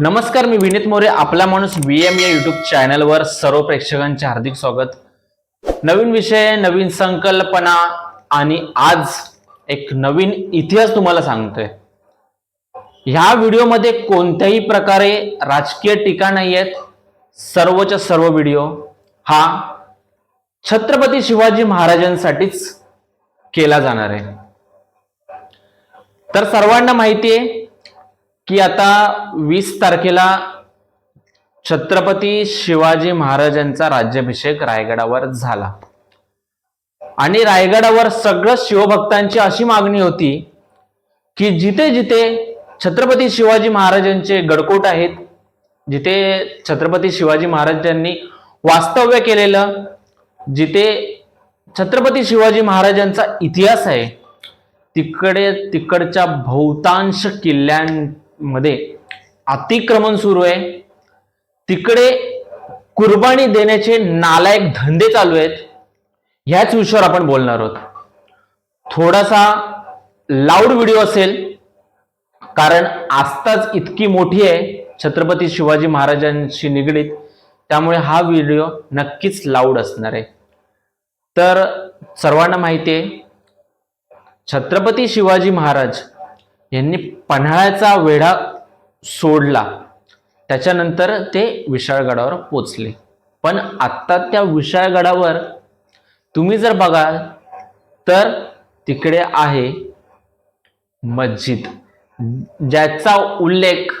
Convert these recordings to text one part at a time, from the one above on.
नमस्कार मी विनीत मोरे आपला माणूस व्ही एम या युट्यूब चॅनलवर सर्व प्रेक्षकांचे हार्दिक स्वागत. नवीन विषय नवीन संकल्पना आणि आज एक नवीन इतिहास तुम्हाला सांगतोय. ह्या व्हिडिओमध्ये कोणत्याही प्रकारे राजकीय टीका नाही आहेत. सर्वच्या सर्व व्हिडिओ हा छत्रपती शिवाजी महाराजांसाठीच केला जाणार आहे. तर सर्वांना माहिती आहे की आता वीस तारखेला छत्रपती शिवाजी महाराजांचा राज्याभिषेक रायगडावर झाला. आणि रायगडावर सगळं शिवभक्तांची अशी मागणी होती की जिथे जिथे छत्रपती शिवाजी महाराजांचे गडकोट आहेत जिथे छत्रपती शिवाजी महाराजांनी वास्तव्य केलेलं जिथे छत्रपती शिवाजी महाराजांचा इतिहास आहे तिकडे तिकडच्या बहुतांश किल्ल्यां मध्ये अतिक्रमण सुरू आहे. तिकडे कुर्बानी देण्याचे नालायक धंदे चालू आहेत. ह्याच विषयावर आपण बोलणार आहोत. थोडासा लाऊड व्हिडिओ असेल कारण आस्थाच इतकी मोठी आहे. छत्रपती शिवाजी महाराजांशी निगडीत. त्यामुळे हा व्हिडिओ नक्कीच लाऊड असणार आहे. तर सर्वांना माहिती आहे छत्रपती शिवाजी महाराज यांनी पन्हाळ्याचा वेढा सोडला. त्याच्यानंतर ते विशाळगडावर पोचले. पण आत्ता त्या विशाळगडावर तुम्ही जर बघाल तर तिकडे आहे मस्जिद ज्याचा उल्लेख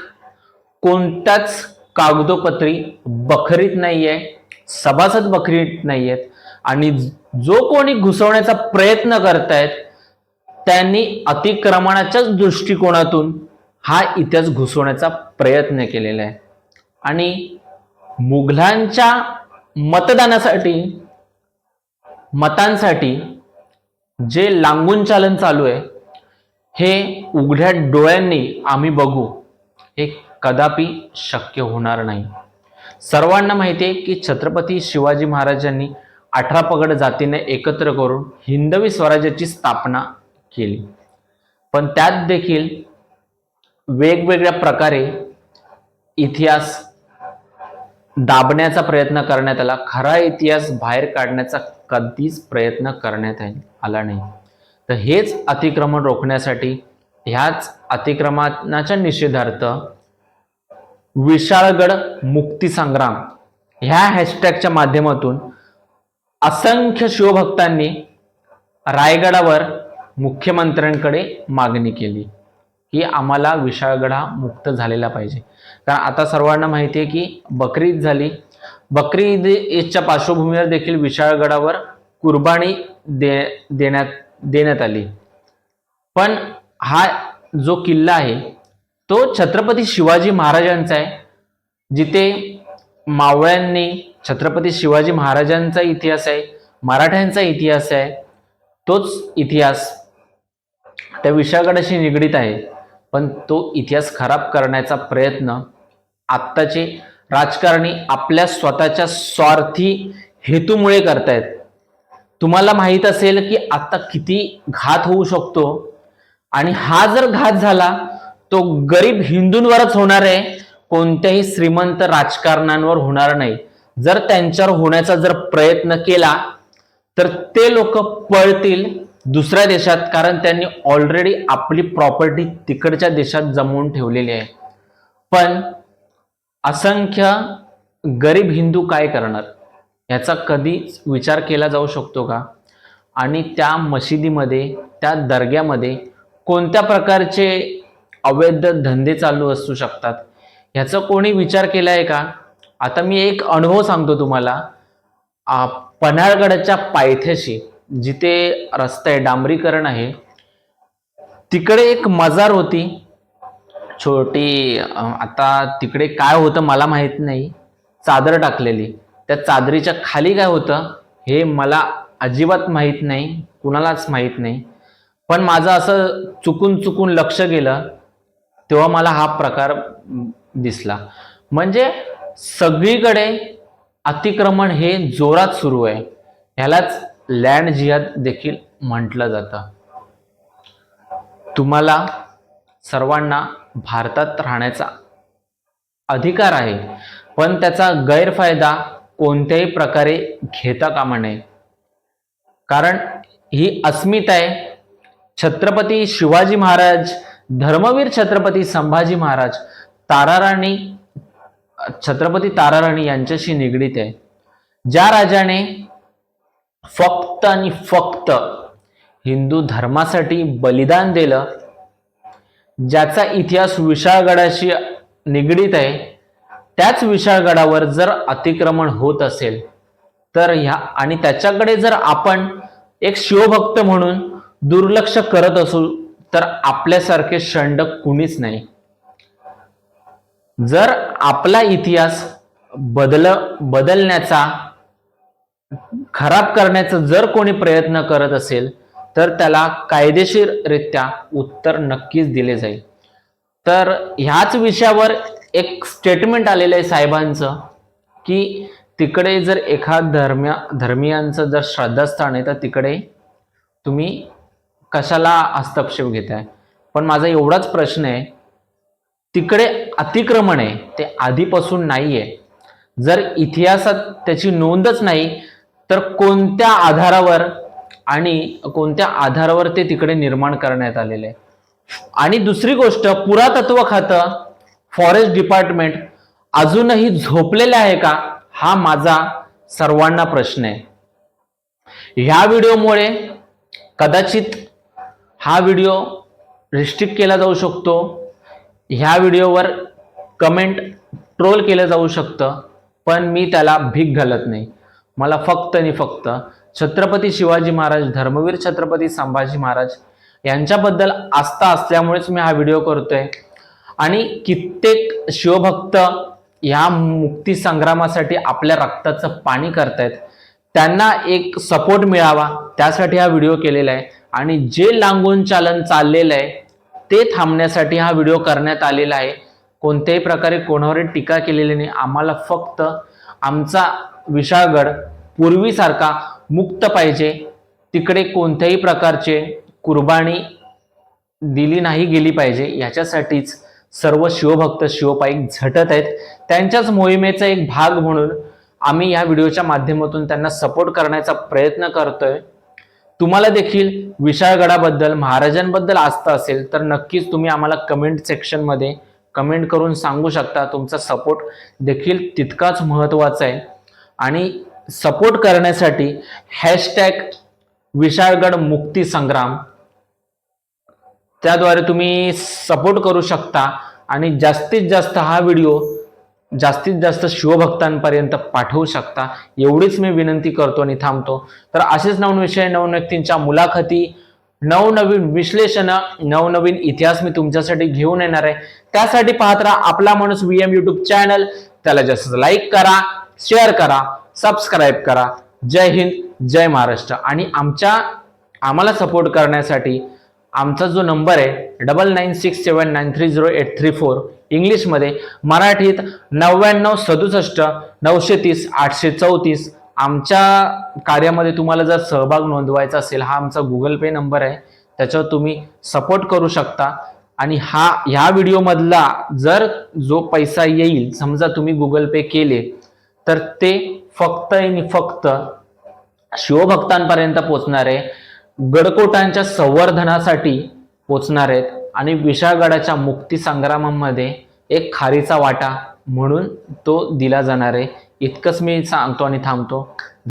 कोणत्याच कागदोपत्री बखरीत नाही आहे सभासद बखरीत आहेत आणि जो कोणी घुसवण्याचा प्रयत्न करतायत त्यांनी अतिक्रमणाच्याच दृष्टिकोनातून हा इतिहास घुसवण्याचा प्रयत्न केलेला आहे. आणि मुघलांच्या मतदानासाठी मतांसाठी जे लांबून चालन चालू आहे हे उघड्या डोळ्यांनी आम्ही बघू हे कदापि शक्य होणार नाही. सर्वांना माहिती आहे की छत्रपती शिवाजी महाराजांनी अठरा पगड जातीने एकत्र करून हिंदवी स्वराज्याची स्थापना केली. पण त्यात देखील वेगवेगळ्या प्रकारे इतिहास दाबण्याचा प्रयत्न करण्यात आला. खरा इतिहास बाहेर काढण्याचा कधीच प्रयत्न करण्यात आला नाही. तर हेच अतिक्रमण रोखण्यासाठी ह्याच अतिक्रमणाच्या निषेधार्थ विशाळगड मुक्ती संग्राम ह्या हॅशटॅगच्या माध्यमातून असंख्य शिवभक्तांनी रायगडावर मुख्यमंत्र्यांकडे मागणी केली की आम्हाला विशाळगडा मुक्त झालेला पाहिजे. कारण आता सर्वांना माहिती आहे की बकरी ईद झाली. बकरी ईद ईदच्या पार्श्वभूमीवर देखील विशाळगडावर कुर्बानी दे देण्यात देण्यात आली. पण हा जो किल्ला आहे तो छत्रपती शिवाजी महाराजांचा आहे. जिथे मावळ्यांनी छत्रपती शिवाजी महाराजांचा इतिहास आहे मराठ्यांचा इतिहास आहे तोच इतिहास त्या विशाळगडाशी निगडीत आहे. पण तो इतिहास खराब करण्याचा प्रयत्न आत्ताचे राजकारणी आपल्या स्वतःच्या स्वार्थी हेतूमुळे करतायत. तुम्हाला माहीत असेल की आत्ता किती घात होऊ शकतो आणि हा जर घात झाला तो गरीब हिंदूंवरच होणार आहे कोणत्याही श्रीमंत राजकारण्यांवर होणार नाही. जर त्यांच्यावर होण्याचा जर प्रयत्न केला तर ते लोक पळतील दुसऱ्या देशात कारण त्यांनी ऑलरेडी आपली प्रॉपर्टी तिकडच्या देशात जमवून ठेवलेली आहे. पण असंख्य गरीब हिंदू काय करणार? याचा कधीच विचार केला जाऊ शकतो का? आणि त्या मशिदीमध्ये त्या दर्ग्यामध्ये कोणत्या प्रकारचे अवैध धंदे चालू असू शकतात? ह्याचा कोणी विचार केला आहे का? आता मी एक अनुभव सांगतो तुम्हाला. पन्हाळगडाच्या पायथ्याशी जिथे रस्ता आहे डांबरीकरण आहे तिकडे एक मजार होती. छोटी आता तिकडे काय होतं मला माहीत नाही. चादर टाकलेली. त्या चादरीच्या खाली काय होतं हे मला अजिबात माहीत नाही कुणालाच माहीत नाही. पण माझं असं चुकून चुकून लक्ष गेलं तेव्हा मला हा प्रकार दिसला. म्हणजे सगळीकडे अतिक्रमण हे जोरात सुरू आहे. ह्यालाच लँड जिहाद देखील म्हटलं जातं. तुम्हाला सर्वांना भारतात राहण्याचा अधिकार आहे पण त्याचा गैरफायदा कोणत्याही प्रकारे घेता कामा नये. कारण ही अस्मिता आहे छत्रपती शिवाजी महाराज धर्मवीर छत्रपती संभाजी महाराज ताराराणी छत्रपती ताराराणी यांच्याशी निगडीत आहे. ज्या राजाने फक्त आणि फक्त हिंदू धर्मासाठी बलिदान दिलं ज्याचा इतिहास विशाळगडाशी निगडीत आहे त्याच विशाळगडावर जर अतिक्रमण होत असेल तर ह्या आणि त्याच्याकडे जर आपण एक शिवभक्त म्हणून दुर्लक्ष करत असू तर आपल्यासारखे षंडक कुणीच नाही. जर आपला इतिहास बदल बदलण्याचा खराब करण्याचा जर कोणी प्रयत्न करत असेल तर त्याला कायदेशीररित्या उत्तर नक्कीच दिले जाईल. तर ह्याच विषयावर एक स्टेटमेंट आलेलं आहे साहेबांचं की तिकडे जर एखाद धर्म्या धर्मियांचं जर श्रद्धास्थान आहे तर तिकडे तुम्ही कशाला हस्तक्षेप घेताय? पण माझा एवढाच प्रश्न आहे तिकडे अतिक्रमण आहे ते आधीपासून नाही आहे जर इतिहासात त्याची नोंदच नाही तर कोणत्या आधारावर आणि कोणत्या आधारावर ते तिकडे निर्माण करण्यात आलेले? आहे आणि दुसरी गोष्ट पुरातत्व खातं फॉरेस्ट डिपार्टमेंट अजूनही झोपलेले आहे का? हा माझा सर्वांना प्रश्न आहे. ह्या व्हिडिओमुळे कदाचित हा व्हिडिओ रिस्ट्रिक्ट केला जाऊ शकतो. ह्या व्हिडिओवर कमेंट ट्रोल केलं जाऊ शकतं पण मी त्याला भीक घालत नाही. मला फक्त आणि फक्त छत्रपती शिवाजी महाराज धर्मवीर छत्रपती संभाजी महाराज यांच्याबद्दल आस्था असल्यामुळेच मी हा व्हिडिओ करतोय. आणि कित्येक शिवभक्त ह्या मुक्ती संग्रामासाठी आपल्या रक्ताचं पाणी करतायत. त्यांना एक सपोर्ट मिळावा त्यासाठी हा व्हिडिओ केलेला आहे. आणि जे लांगून चालन चाललेलं आहे ते थांबण्यासाठी हा व्हिडिओ करण्यात आलेला आहे. कोणत्याही प्रकारे कोणावर टीका केलेली नाही. आम्हाला फक्त आमचा विशाळगड पूर्वीसारखा मुक्त पाहिजे. तिकडे कोणत्याही प्रकारचे कुर्बानी दिली नाही गेली पाहिजे. याच्यासाठीच सर्व शिवभक्त शिवपाईक झटत आहेत. त्यांच्याच मोहिमेचा एक भाग म्हणून आम्ही या व्हिडिओच्या माध्यमातून त्यांना सपोर्ट करण्याचा प्रयत्न करतोय. तुम्हाला देखील विशाळगडाबद्दल महाराजांबद्दल आस्था असेल तर नक्कीच तुम्ही आम्हाला कमेंट सेक्शनमध्ये कमेंट करून सांगू शकता. तुमचा सपोर्ट देखील तितकाच महत्त्वाचा आहे. आणि सपोर्ट करण्यासाठी हॅशटॅग विशाळगड मुक्ती संग्राम. त्याद्वारे तुम्ही सपोर्ट करू शकता आणि जास्तीत जास्त हा व्हिडिओ जास्तीत जास्त शिवभक्तांपर्यंत पाठवू शकता. एवढीच मी विनंती करतो आणि थांबतो. तर असेच नवीन विषय नवीन व्यक्तींच्या मुलाखती नवनवीन विश्लेषण नवनवीन इतिहास मी तुमच्यासाठी घेऊन येणार आहे. त्यासाठी पाहत राहा आपला माणूस व्ही एम यूट्यूब चॅनल त्याला जास्त लाईक करा. शेअर करा सबस्क्राईब करा. जय हिंद जय महाराष्ट्र. आणि आमच्या आम्हाला सपोर्ट करण्यासाठी आमचा जो नंबर आहे double nine six seven nine three zero eight three four इंग्लिशमध्ये मराठीत नव्याण्णव सदुसष्ट नऊशे तीस आठशे चौतीस आमच्या कार्यामध्ये तुम्हाला जर सहभाग नोंदवायचा असेल हा आमचा गुगल पे नंबर आहे. त्याच्यावर तुम्ही सपोर्ट करू शकता. आणि हा ह्या व्हिडिओमधला जर जो पैसा येईल समजा तुम्ही गुगल पे केले तर ते फक्त आणि फक्त शिवभक्तांपर्यंत पोचणार आहे गडकोटांच्या संवर्धनासाठी पोचणार आहेत आणि विशाळगडाच्या मुक्ती संग्रामामध्ये एक खारीचा वाटा म्हणून तो दिला जाणार आहे. इतकंच मी सांगतो आणि थांबतो.